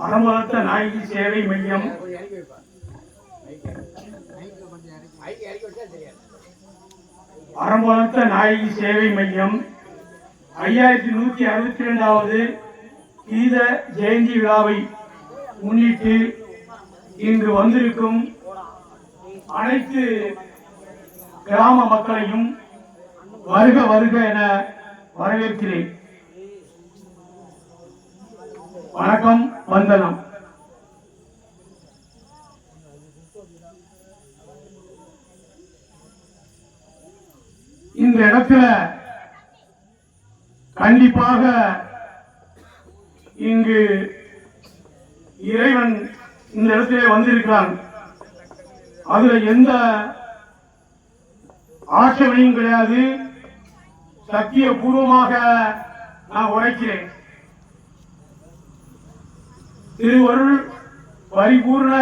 பரமதத்த நாயகி சேவை மையம். பரமதத்த நாயகி சேவை மையம். ஐயாயிரத்தி நூத்தி அறுபத்தி ரெண்டாவது கீத ஜெயந்தி விழாவை முன்னிட்டு இங்கு வந்திருக்கும் அனைத்து கிராம மக்களையும் வருக வருக என வரவேற்கிறேன். வணக்கம் வந்தனம். இந்த இடத்துல கண்டிப்பாக இங்கு இறைவன் இந்த இடத்திலே வந்திருக்கிறான். அதுல எந்த ஆட்சேபனையும் கிடையாது. சத்திய பூர்வமாக நான் உரைக்கிறேன். திருவருள் பரிபூர்ண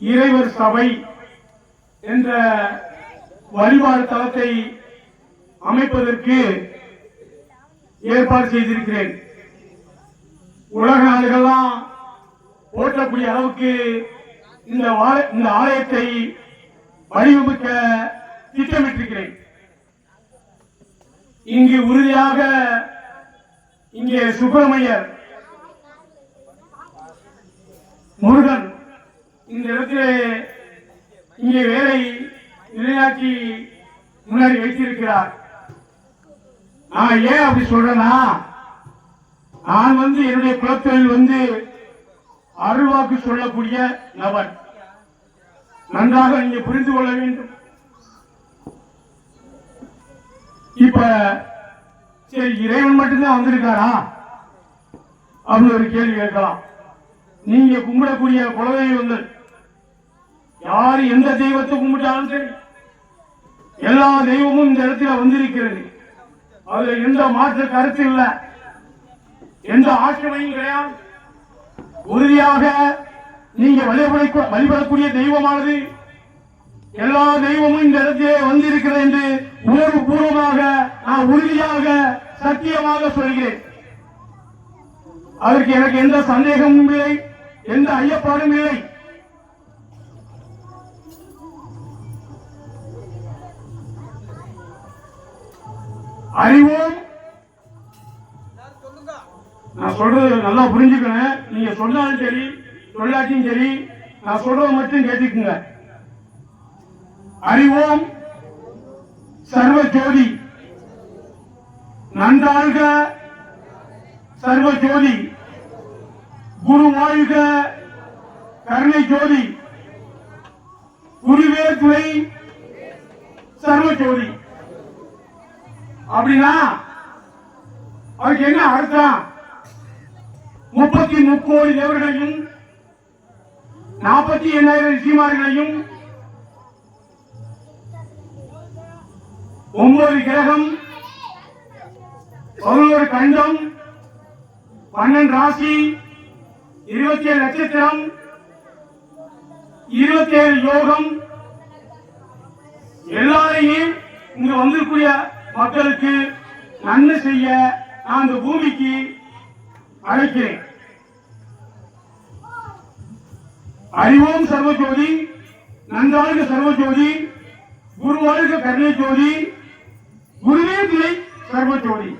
இறைவர் சபை என்ற வழிபாடு தளத்தை அமைப்பதற்கு ஏற்பாடு செய்திருக்கிறேன். உலக நாடுகள்லாம் போற்றக்கூடிய அளவுக்கு இந்த வாழ- இந்த ஆலயத்தை வடிவமைக்க திட்டமிட்டிருக்கிறேன். இங்கு உறுதியாக இங்கே சுப்பிரமணியர் முருகன் இந்த இடத்திலே இங்கே வேலை நிலைநாட்டி முன்னாடி வைத்திருக்கிறார். நான் ஏன் அப்படி சொல்றேன்னா நான் வந்து என்னுடைய குலத்தொழில் வந்து அருள்வாக்கு சொல்லக்கூடிய நபர். நன்றாக நீங்க புரிந்து கொள்ள வேண்டும். இப்ப சரி இறைவன் மட்டும்தான் வந்திருக்காரா? அப்படின்னு ஒரு கேள்வி கேட்கலாம். நீங்க கும்பிடக்கூடிய குலதெய்வங்கள் யார் எந்த தெய்வத்தை கும்பிட்டாலும் சரி எல்லா தெய்வமும் இந்த இடத்துல வந்திருக்கிறது. அதுல எந்த மாற்று கருத்து இல்லை. எந்த ஆட்சேபனையும் கிடையாது. உறுதியாக நீங்க வழிபட வழிபடக்கூடிய தெய்வமானது எல்லா தெய்வமும் இந்த இடத்திலே வந்திருக்கிறது என்று உணர்வு பூர்வமாக நான் உறுதியாக சத்தியமாக சொல்கிறேன். அதற்கு எனக்கு எந்த சந்தேகமும் இல்லை எந்த ஐயப்பாடும் இல்லை. அறிவோம். நான் சொல்றது நல்லா புரிஞ்சுக்கணும். நீங்க சொன்னாலும் சரி சொல்லாட்டியும் சரி நான் சொல்றதை மட்டும் கேட்டுக்குங்க. அறிவோம். சர்வ ஜோதி. நன்றாக சர்வ ஜோதி. குரு வாழ்க கருணை ஜோதி. குருவே துணை சர்வ ஜோதி. அப்படின்னா அதுக்கு என்ன அர்த்தம்? முப்பத்தி முக்கோடி தேவர்களையும் நாற்பத்தி எண்ணாயிரம் சீமார்களையும் ஒன்பது கிரகம் பதினோரு கண்டம் பன்னெண்டு ராசி இருபத்தி ஏழு நட்சத்திரம் இருபத்தி ஏழு யோகம் எல்லாரையும் இங்க வந்திருக்கூடிய மக்களுக்கு நன்மை செய்ய நான் இந்த பூமிக்கு அழைக்கிறேன். அறிவோம் சர்வஜோதி நன்றாழ்க சர்வஜோதி குருவாழ்க கருணை ஜோதி குருவே துணை சர்வஜோதி.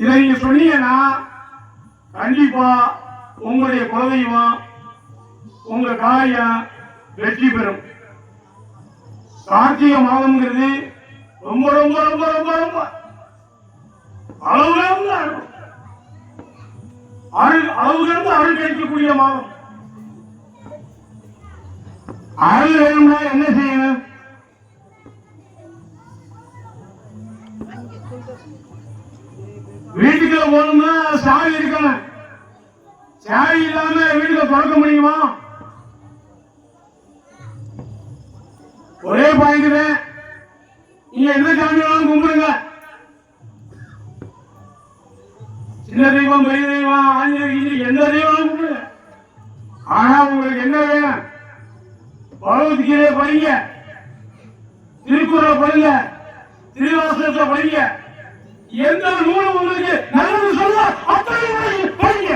இதை நீங்க சொன்னீங்கன்னா கண்டிப்பா உங்களுடைய குலதெய்வம் உங்க காரியம் வெற்றி பெறும். கார்த்திகை மாதம்ங்கிறது ரொம்ப ரொம்ப ரொம்ப ரொம்ப ரொம்ப அளவு கடந்த அருள். அளவு கடந்த அருள் கிடைக்கக்கூடிய மாதம். அருள் வேணும்னா என்ன செய்யணும்? வீட்டுக்குள்ள போகணும்னா சாவி இருக்கணும். சாவி இல்லாம வீட்டுல தொடக்க முடியுமா? ஒரே பாயிண்ட் நீங்க எந்த சாமி வேணாலும் கும்பிடுங்க. சின்ன தெய்வம் பெரிய தெய்வம் ஆஞ்சநேயர் எந்த தெய்வம் கும்பிடுங்க ஆனா உங்களுக்கு என்ன வேணும்? பகவத்கீதையை படிங்க. திருக்குறளை படிங்க. திருவாசகத்தை படிங்க. எந்த நூல் உங்களுக்கு நல்லது சொல்ல அத்தனை படிங்க.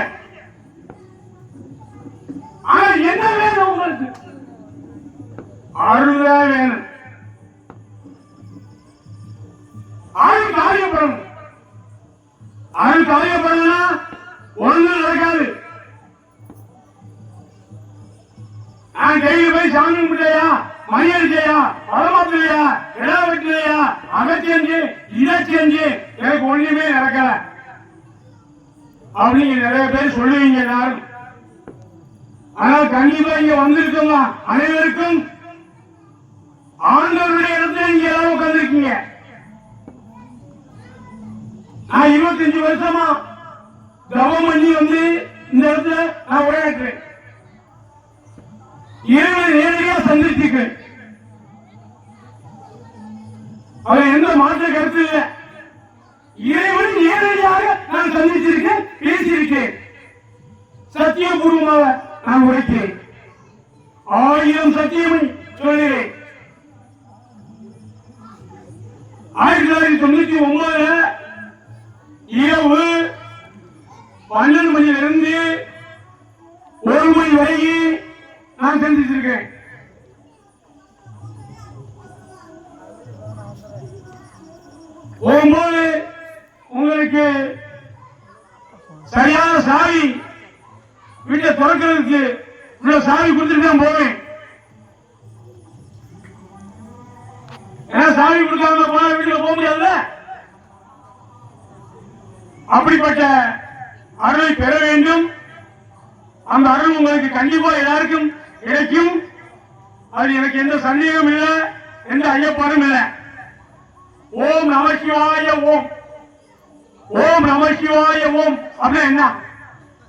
ஆனா என்ன வேணும் உங்களுக்கு? அருள்தான் வேணும். செஞ்சு எனக்கு ஒண்ணுமே நடக்கல. அப்படின்னு நிறைய பேர் சொல்லுவீங்க எல்லாரும். ஆனால் கண்டிப்பா இங்க வந்திருக்கோங்க அனைவருக்கும். ஆண்டவருடைய இடத்துல நீங்க எல்லாரும் உட்கார்ந்துருக்கீங்க. நான் இருபத்தஞ்சு வருஷமா தவம் பண்ணி வந்து இந்த இடத்துல நான் உரையாற்றுறேன் இறைவனை நேரடியா சந்திச்சிருக்கேன் அவர் எந்த மாற்ற கருத்து இல்லை. சத்தியபூர்வமாக நான் உரைக்கிறேன். ஆயிரம் சத்தியமணி சொல்கிறேன். ஆயிரத்தி தொள்ளாயிரத்தி தொண்ணூத்தி ஒன்பதுல இரவு பன்னெண்டு மணியில இருந்து ஒரு மணி வரைக்கும் நான் சந்திச்சிருக்கேன் போகும்போது உங்களுக்கு சரியான சாவி வீட்டை திறக்கிறதுக்கு உள்ள சாவி கொடுத்துட்டு தான் போவேன் ஏன்னா சாவி கொடுக்காம போனா வீட்டுல போக முடியாதுல்ல? அப்படிப்பட்ட அருளை பெற வேண்டும். அந்த அருள் உங்களுக்கு கண்டிப்பா எல்லாருக்கும் கிடைக்கும். அது எனக்கு எந்த சந்தேகம் இல்லை எந்த ஐயப்பாடும் இல்லை. ஓம் நமசிவாய ஓம். ஓம் நமசிவாய ஓம். அப்படின்னா என்ன?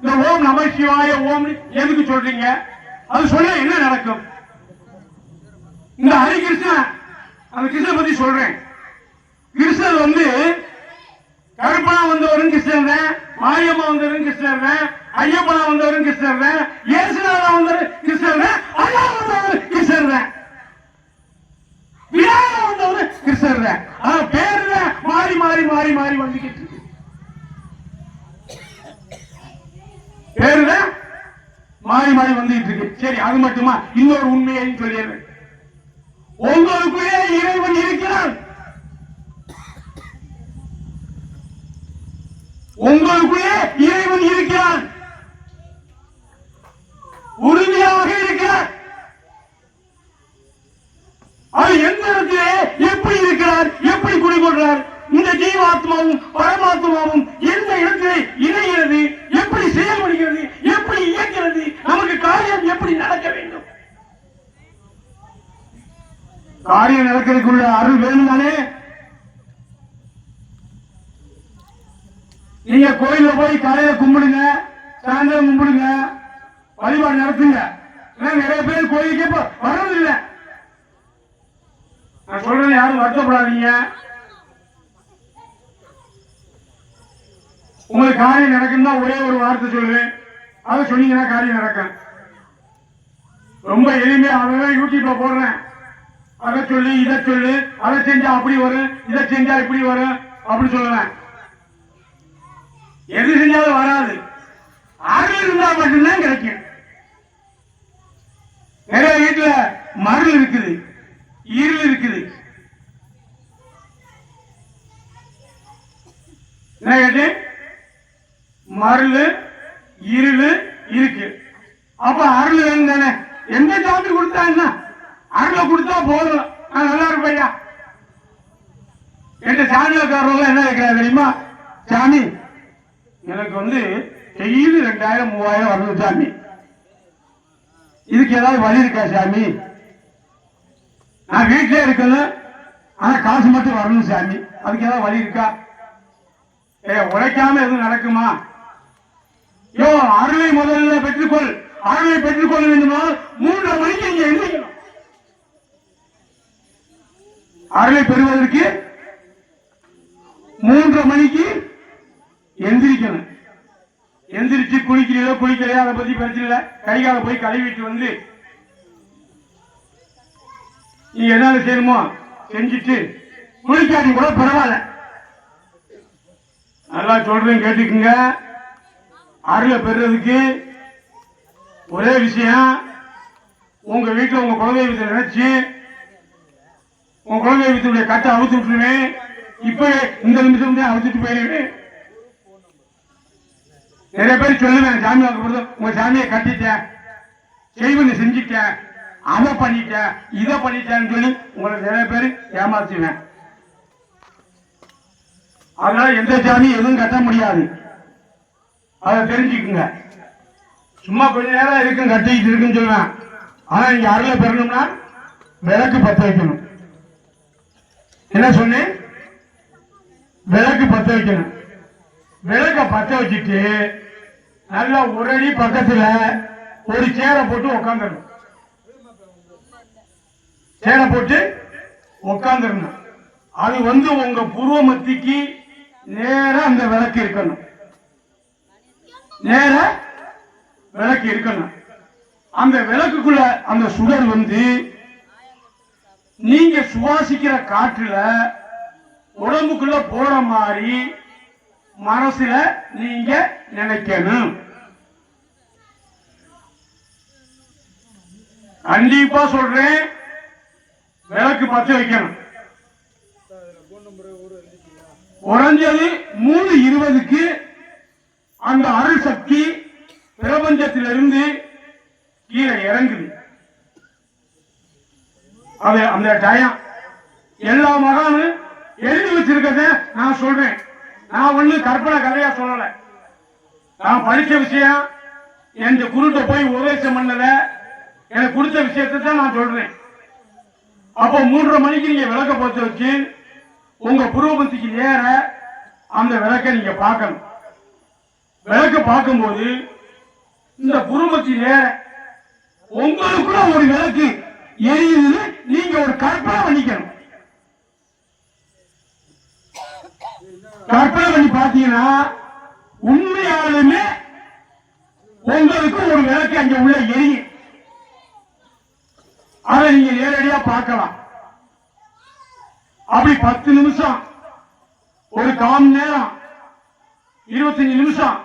இந்த ஓம் நம சிவாய ஓம் எதுக்கு சொல்றீங்க? அது சொல்ல என்ன நடக்கும்? இந்த ஹரிகிருஷ்ணன் அந்த கிருஷ்ண பத்தி சொல்றேன். கிருஷ்ணர் வந்து கருப்பனா வந்தவரும் கிருஷ்ணர் தான் மாரியம்மா வந்தவரும் கிருஷ்ணர் தான் ஐயப்பனா வந்தவரும் கிருஷ்ணர் தான் இயேசுநாதா வந்தவர் கிருஷ்ணர் தான் அண்ணா வந்தவர் கிருஷ்ணர் தான். விநாயகர் வந்தவர் கிருஷ்ணர் தான். பேரு மாறி மாறி மாறி மாறி வந்துகிட்டு பேருல மாறி மாறி வந்துட்டு இருக்கு. சரி அது மட்டுமா? இன்னொரு உண்மையை சொல்லிடுறேன் உங்களுக்குள்ளே இறைவன் இருக்கிறான். உங்களுக்குள்ளே இறைவன் இருக்கிறான். உறுதியாக இருக்கிறார். அவர் எந்த இடத்திலே எப்படி இருக்கிறார் எப்படி குடிகொள்றார் இந்த ஜீவாத்மாவும் பரமாத்மாவும் எந்த இடத்திலே இணைகிறது செயல்படுகிறது எப்படி இயக்கிறது நமக்கு காரியம் எப்படி நடக்க வேண்டும்? காரியம் நடக்கிறதுக்குள்ள அருள் வேணும் தானே நீங்க கோயில போய் காலையில கும்பிடுங்க சாயந்தரம் கும்பிடுங்க வழிபாடு நடத்துங்க. ஏன்னா நிறைய பேர் கோயிலுக்கு இப்ப வர்றது நான் சொல்றேன் யாரும் வருத்தப்படாதீங்க. உங்களுக்கு காரியம் நடக்குன்னா ஒரே ஒரு வார்த்தை சொல்லுவேன். அதை சொன்னீங்கன்னா காரியம் நடக்கும் ரொம்ப எளிமையா அதான் யூடியூப்ல போடுறேன். அதை சொல்லு இதை சொல்லு அதை செஞ்சா அப்படி வரும் இதை செஞ்சா இப்படி வரும் அப்படி சொல்லுவேன். எது செஞ்சாலும் வராது. அருள் இருந்தா மட்டும்தான் கிடைக்கும். நிறைய வீட்டுல மருள் இருக்குது இருள் இருக்குது. என்ன கேட்டு மருள் இருள் இருக்கு. அப்ப அருள் வேணும் தானே? எந்த சாமி கொடுத்தா என்ன? அருளை கொடுத்தா போதும். நான் நல்லா இருப்பையா என்கிட்ட சாமியாக்காரர்கள் என்ன கேட்கிறாரு தெரியுமா? சாமி எனக்கு வந்து டெய்லி ரெண்டாயிரம் மூவாயிரம் வரணும் சாமி. இதுக்கு ஏதாவது வழி இருக்கா சாமி? நான் வீட்டிலே இருக்கணும் ஆனா காசு மட்டும் வரணும் சாமி. அதுக்கு ஏதாவது வழி இருக்கா? ஏ உழைக்காம எதுவும் நடக்குமா? யோ அருளை முதல்ல பெற்றுக்கொள். அருளை பெற்றுக்கொள்ள வேண்டுமானால் மூன்று மணிக்கு இங்க எந்திரிக்கணும் அருளை பெறுவதற்கு மூன்று மணிக்கு எந்திரிக்கணும். எந்திரிச்சு குளிக்கிறீங்களோ குளிக்கலையோ அதை பத்தி பிரச்சனை இல்லை. கைகால போய் கழுவிட்டு வந்து நீ என்ன செய்யணுமோ செஞ்சுட்டு குளிக்காட்டி கூட பரவாயில்ல. நல்லா சொல்றேன் கேட்டுக்குங்க. அருளை பெறுறதுக்கு ஒரே விஷயம் உங்க வீட்டில் உங்க குலதெய்வத்தை நினைச்சு உங்க குலதெய்வத்துடைய கட்டை அவுத்து விட்டுருவேன் இப்ப இந்த நிமிஷம் அவுத்துட்டு போயிருவேன் நிறைய பேர் சொல்லுவேன் சாமி வாங்க உங்க சாமியை கட்டிட்டேன் செய்வனை செஞ்சுட்டேன் அதை பண்ணிட்டேன் இதை பண்ணிட்டேன்னு சொல்லி உங்களை நிறைய பேர் ஏமாத்துவேன் அதனால எந்த சாமியும் எதுவும் கட்ட முடியாது. அதை தெரிஞ்சுக்குங்க. சும்மா கொஞ்ச நேரம் இருக்கும் கட்டிக்கிட்டு இருக்குன்னு சொல்லுவேன். ஆனா இங்கே அருளை பெறணும்னா விளக்கு பத்த வைக்கணும். என்ன சொன்னேன்? விளக்கு பத்த வைக்கணும். விளக்க பத்த வச்சுட்டு நல்லா உரடி பக்கத்தில் பக்கத்துல ஒரு சேரை போட்டு உக்காந்துடணும் சேரை போட்டு உக்காந்துடணும் அது வந்து உங்க புருவ மத்திக்கு அந்த விளக்கு இருக்கணும். நேர விளக்கு இருக்கணும். அந்த விளக்குக்குள்ள அந்த சுடர் வந்து நீங்க சுவாசிக்கிற காற்றுல உடம்புக்குள்ள போற மாதிரி மனசுல நீங்க நினைக்கணும். கண்டிப்பா சொல்றேன். விளக்கு பத்து வைக்கணும். குறைஞ்சது மூணு இருபதுக்கு அந்த அருள் சக்தி பிரபஞ்சத்திலிருந்து கீழே இறங்குது. அது அந்த டயம் எல்லா மகானும் எழுதி வச்சிருக்கிறத நான் சொல்றேன். நான் ஒண்ணு கற்பனை கதையா சொல்லல. நான் படிச்ச விஷயம் என் குருட்ட போய் உபதேசம் பண்ணத எனக்கு கொடுத்த விஷயத்தை தான் நான் சொல்றேன். அப்போ மூன்றரை மணிக்கு நீங்க விளக்க போச்சு வச்சு உங்க புருவபந்திக்கு நேர அந்த விளக்கை நீங்க பார்க்கணும். விளக்க பார்க்கும்போது இந்த குடும்பத்தில உங்களுக்குள்ள ஒரு விளக்கு எரியுதுன்னு நீங்க ஒரு கற்பனை பண்ணிக்கணும். கற்பனை பண்ணி பார்த்தீங்கன்னா உண்மையாலுமே உங்களுக்கு ஒரு விளக்கு அங்க உள்ள எரியும். அதை நீங்க நேரடியா பார்க்கலாம். அப்படி பத்து நிமிஷம் ஒரு காம் நேரம் இருபத்தஞ்சு நிமிஷம்